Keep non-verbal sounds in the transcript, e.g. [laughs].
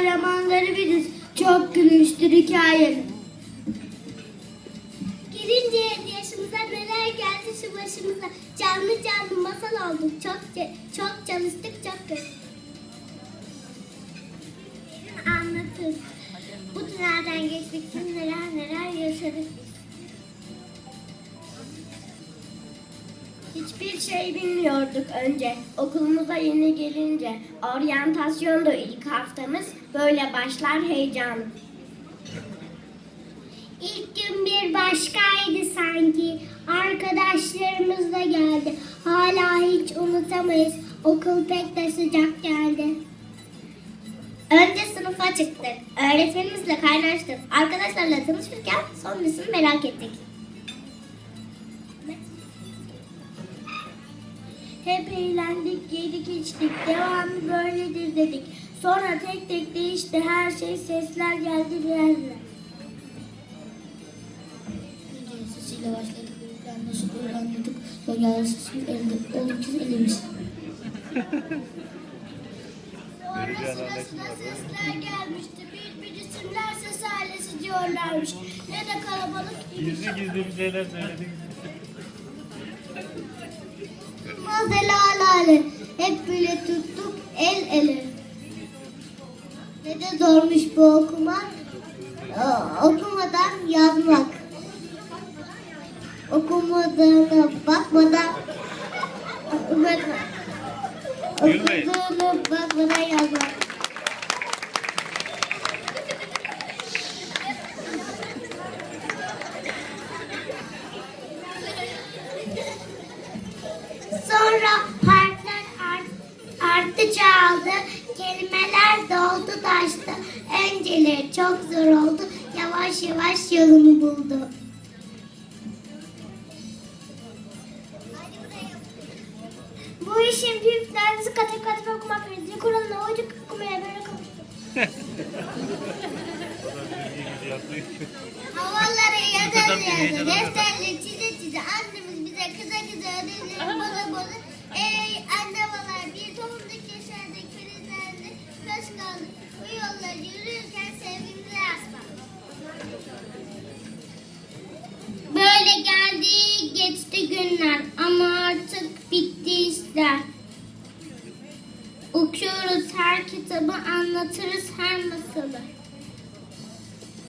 kahramanları biziz. Çok gülüştür hikayemiz. Girince yedi yaşımıza neler geldi şu başımıza. Canlı canlı masal olduk. Çok çok çalıştık çok gördük. Anlatır. Bu tünelden geçtik neler neler yaşadık. Hiçbir şey bilmiyorduk önce. Okulumuza yeni gelince. Oryantasyonda ilk haftamız. Böyle başlar heyecan. İlk gün bir başkaydı sanki. Arkadaşlarımız da geldi. Hala hiç unutamayız. Okul pek de sıcak geldi. Önce sınıfa çıktık. Öğretmenimizle kaynaştık. Arkadaşlarla tanışırken sonrasını merak ettik. Hep eğlendik, yedik, içtik. Devamı böyledir dedik. Sonra tek tek değişti her şey. Sesler geldi birazdan. Önce sesiyle başladık. Büyükler nasıl öğrendik. Sonra sesiyle elde olduk ki elimiz. Sonra sıra sıra sesler gelmişti. Bir bir isimler ses ailesi diyorlarmış. Ne de kalabalık imiş. Gizli gizli bir şeyler söyledik. Mazeli alale. Hep böyle tuttuk el ele. Ne de zormuş bu okumak. Aa, Okumadan yazmak. Okumadığına bakmadan Gülmeyin. Okuduğuna bakmadan yazmak. Sonra harfler art, arttı çoğaldı, kelimeler doldu taştı. Önceleri çok zor oldu, yavaş yavaş yolunu buldu. Bu işin püflerinizi katı katı okumak ve dil kuralına uyduk okumaya böyle kavuştuk. [laughs] Havaları yazar yazar, günler ama artık bitti işler. Okuyoruz her kitabı anlatırız her masalı.